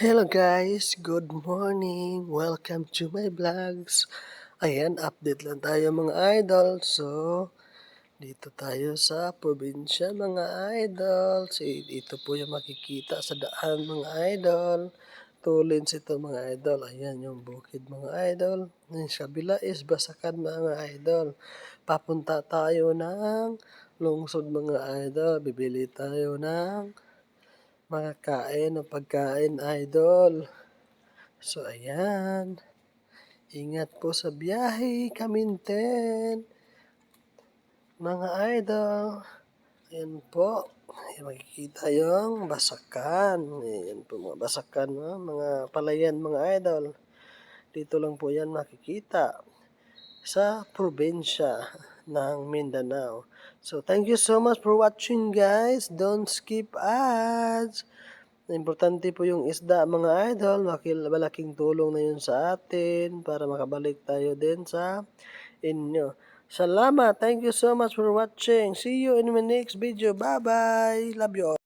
Hello guys, good morning. Welcome to my vlogs. Ayan, update lang tayo mga idol. So, dito tayo sa probinsya mga idol. So, dito po yung makikita sa daan mga idol. Tulins ito mga idol. Ayan yung bukid mga idol. Yung kabila is basakan mga idol. Papunta tayo ng lungsod mga idol. Bibili tayo ng mga kain o pagkain idol. So ayan. Ingat po sa biyahe, kaminten. Mga idol. Ayan po. Ayan, makikita yung basakan. Ayan po mga basakan, no? mga palayan mga idol. Dito lang po yan makikita sa probinsya ng Mindanao. So, thank you so much for watching guys. Don't skip ads. Importante po yung isda mga idol. Malaking tulong na yun sa atin para makabalik tayo din sa inyo. Salamat. Thank you so much for watching. See you in my next video. Bye-bye. Love you all.